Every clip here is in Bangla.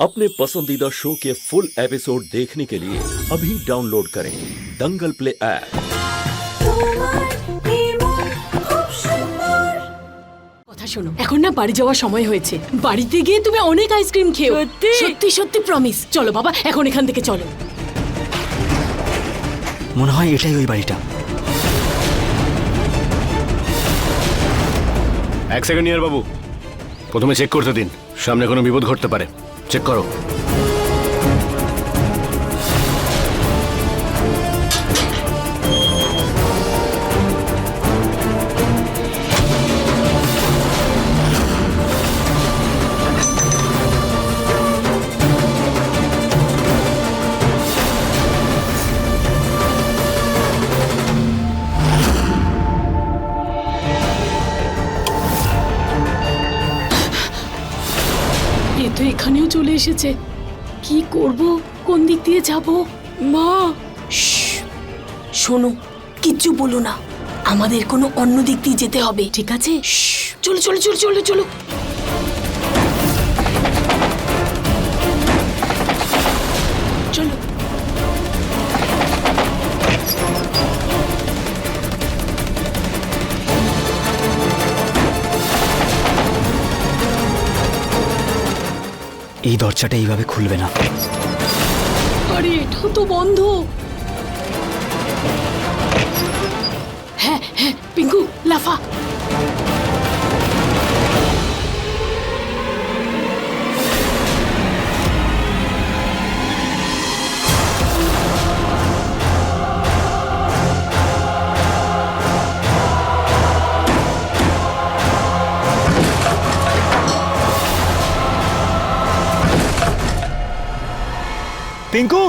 अपने पसंदीदा शो के फुल एपिसोड देखने के लिए अभी डाउनलोड करें दंगल प्ले ऐप কথা শোনো এখন না বাড়ি যাওয়ার সময় হয়েছে বাড়িতে গিয়ে তুমি অনেক আইসক্রিম খেও সত্যি? সত্যি সত্যি প্রমিস চলো বাবা এখন এখান থেকে চলো মনে হয় এটাই ওই বাড়িটা এক সেকেন্ড ইয়ার বাবু প্রথমে চেক করতে দিন সামনে কোনো বিপদ ঘটতে পারে চেক করো এ তো এখানেও চলে এসেছে। কি করব? কোন দিক দিয়ে যাব? মা! শোনো কিচ্ছু বলো না। আমাদের কোনো অন্য দিক দিয়ে যেতে হবে। ঠিক আছে? চলো চলো চলো চলো চলো চলো। এই দরজাটা এইভাবে খুলবে না। আরে এটাও তো বন্ধ। হ্যাঁ হ্যাঁ পিঙ্কু লাফা। পিঙ্কু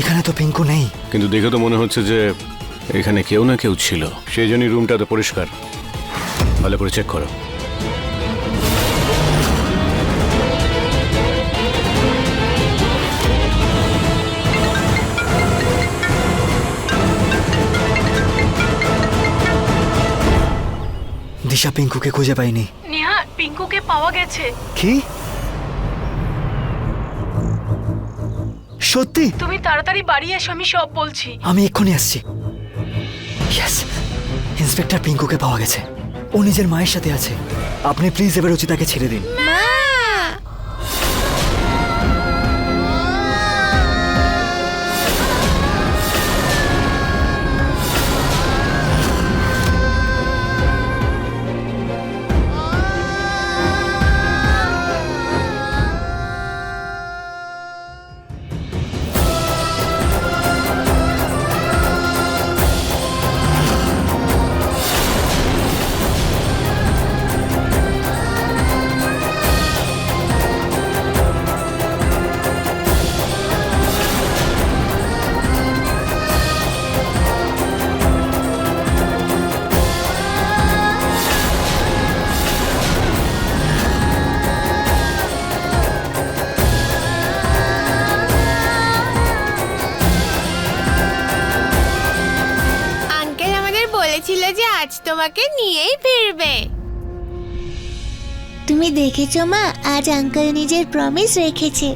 এখানে তো পিঙ্কু নেই। কিন্তু দেখে তো মনে হচ্ছে যে এখানে কেউ না কেউ ছিল। সেই জন্যই রুমটা তো পরিষ্কার। ভালো করে চেক করো। দিশা পিঙ্কুকে খুঁজে পাইনি। নেহা পিঙ্কুকে পাওয়া গেছে। কি? সত্যি? তুমি তাড়াতাড়ি বাড়ি এসো আমি সব বলছি। আমি এক্ষুনি আসছি। ইয়েস ইন্সপেক্টর পিঙ্কুকে পাওয়া গেছে। ও নিজের মায়ের সাথে আছে। আপনি প্লিজ এবার রচিতাকে ছেড়ে দিন। আঙ্কেল বলেছিল যে আজ তোমাকে নিয়েই ফিরবে। তুমি দেখেছ মা আজ আঙ্কেল নিজের প্রমিস রেখেছে।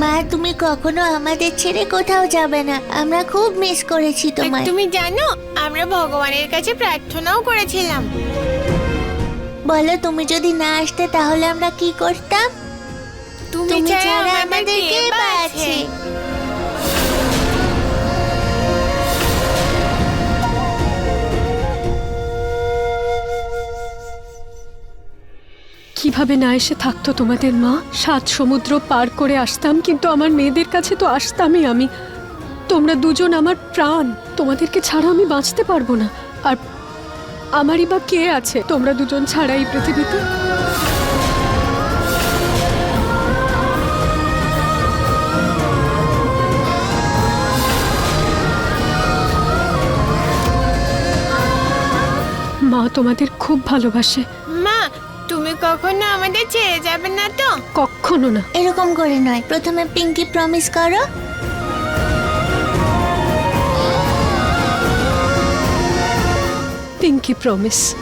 মা তুমি কখনো আমাদের ছেড়ে কোথাও যাবে না। আমরা খুব মিস করেছি তোমায়। তুমি জানো আমরা ভগবানের কাছে প্রার্থনাও করেছিলাম। বলো তুমি যদি না আসতে তাহলে আমরা কি করতাম? তুমি ছাড়া আমাদের কে কে বা বা আছে আছে? কীভাবে না এসে থাকতো তোমাদের মা? সাত সমুদ্র পার করে আসতাম কিন্তু আমার মেয়েদের কাছে তো আসতামই আমি। তোমরা দুজন আমার প্রাণ। তোমাদেরকে ছাড়া আমি বাঁচতে পারব না। আর আমারই বা কে আছে? তোমরা দুজন ছাড়া এই পৃথিবীতে? তোমাদের খুব ভালোবাসে। মা তুমি কখনো আমাদের ছেড়ে যাবে না তো? কখনো না। এরকম করে নয়। প্রথমে পিঙ্কি প্রমিস করো। পিঙ্কি প্রমিস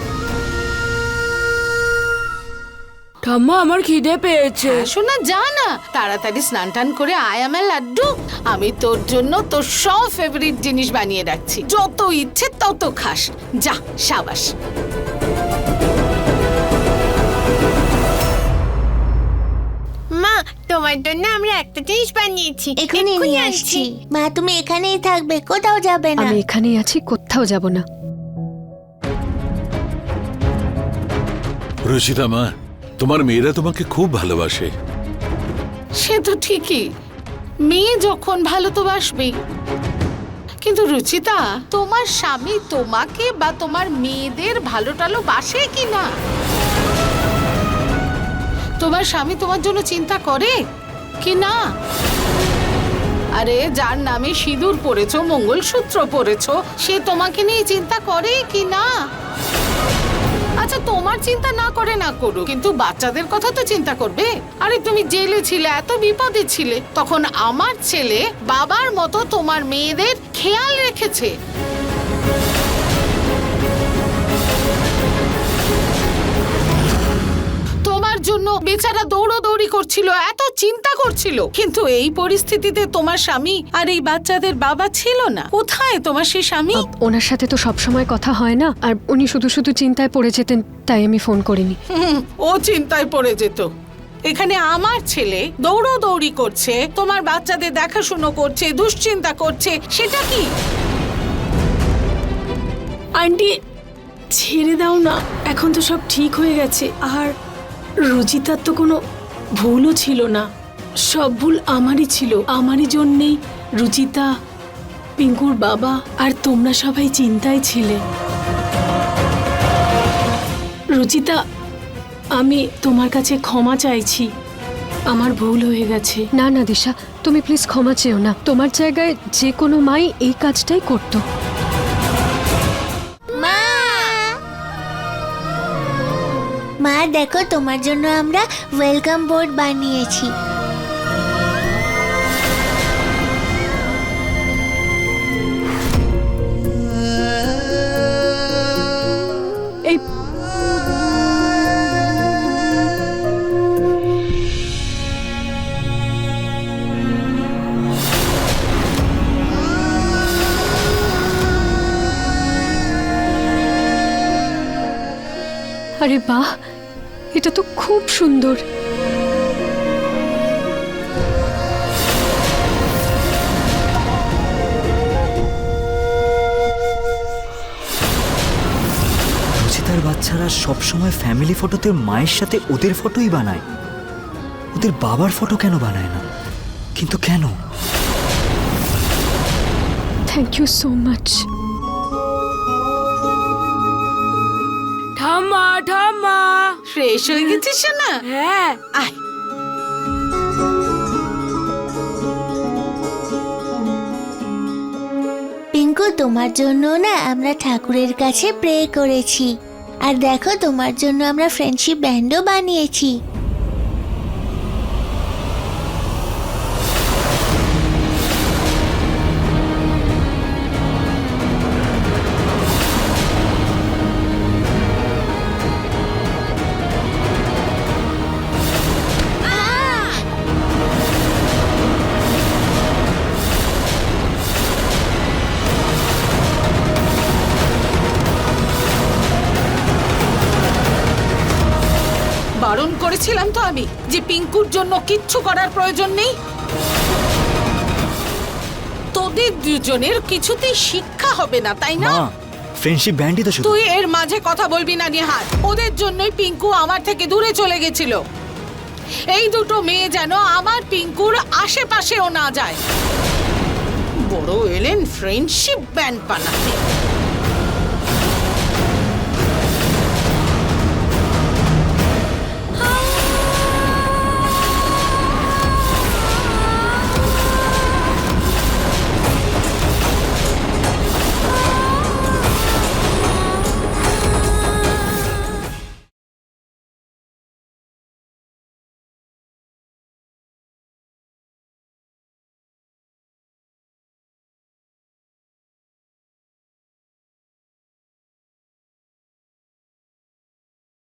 ঠাম্মা আমার খিদে পেয়েছে। শোনা যা না। তাড়াতাড়ি স্নান টান করে আয় আমার লাড্ডু। আমি তোর জন্য তোর সব ফেভারিট জিনিস বানিয়ে রাখছি। যত ইচ্ছে তত খাস। যা সাবাস। মা তোমার জন্য আমরা একটা জিনিস বানিয়েছি। এখনই নিয়ে আসছি। মা তুমি এখানেই থাকবে কোথাও যাবে না। আমি এখানেই আছি কোথাও যাব না। রুচিতা মা তোমার মেয়েরা তোমাকে খুব ভালোবাসে। সে তো ঠিকই। মেয়ে যখন ভালো তো বাসবেই। কিন্তু রুচিতা, তোমার স্বামী তোমাকে বা তোমার মেয়েদের ভালো টালো বাসে কি না? তোমার স্বামী তোমার জন্য চিন্তা করে কি না? আরে, যার নামে সিঁদুর পরেছো, মঙ্গলসূত্র পরেছো, সে তোমাকে নিয়ে চিন্তা করে কি না? আচ্ছা তোমার চিন্তা না করে না করো কিন্তু বাচ্চাদের কথা তো চিন্তা করবে। আরে, তুমি জেলে ছিলে, এত বিপদে ছিলে, তখন আমার ছেলে বাবার মতো তোমার মেয়েদের খেয়াল রেখেছে। জন্য বেচারা দৌড়োদৌড়ি করছিল এত চিন্তা করছিল। কিন্তু এই পরিস্থিতিতে তোমার স্বামী আর এই বাচ্চাদের বাবা ছিল না। কোথায় তোমার সেই স্বামী? ওনার সাথে তো সব সময় কথা হয় না আর উনি শুধু শুধু চিন্তায় পড়ে যেতেন তাই আমি ফোন করিনি। হুম, ও চিন্তায় পড়ে যেত। এখানে আমার ছেলে দৌড়োদৌড়ি করছে তোমার বাচ্চাদের দেখাশুনো করছে দুশ্চিন্তা করছে সেটা কি? আন্টি ছেড়ে দাও না এখন তো সব ঠিক হয়ে গেছে আর রুচিতার তো কোনো ভুলও ছিল না। সব ভুল আমারই ছিল। আমারই জন্যেই রুচিতা, পিঙ্কুর বাবা আর তোমরা সবাই চিন্তায় ছিলে। রুচিতা, আমি তোমার কাছে ক্ষমা চাইছি। আমার ভুল হয়ে গেছে। না না, দিশা, তুমি প্লিজ ক্ষমা চেও না। তোমার জায়গায় যে কোনো মাই এই কাজটাই করতো। মা দেখো তোমার জন্য আমরা ওয়েলকাম বোর্ড বানিয়েছি। আরে বাহ এটা তো খুব সুন্দর। রুচিতার বাচ্চারা সবসময় ফ্যামিলি ফটোতে মায়ের সাথে ওদের ফটোই বানায়। ওদের বাবার ফটো কেন বানায় না? কিন্তু কেন? Thank you so much fresh হয়ে গেছিস না হ্যাঁ। আয়। পিঙ্কু তোমার জন্য না আমরা ঠাকুরের কাছে প্রে করেছি। আর দেখো তোমার জন্য আমরা ফ্রেন্ডশিপ ব্যান্ডও বানিয়েছি। করেছিলাম তো আমি যে পিঙ্কুর জন্য কিচ্ছু করার প্রয়োজন নেই। তোদের দুজনের কিছুতেই শিক্ষা হবে না তাই না? ফ্রেন্ডশিপ ব্যান্ডই তো তুই এর মাঝে কথা বলবি না নিহার ওদের জন্যই পিঙ্কু আমার থেকে দূরে চলে গেছিল। এই দুটো মেয়ে যেন আমার পিঙ্কুর আশেপাশেও না যায়। বড় এলেন ফ্রেন্ডশিপ ব্যান্ড বানাতে।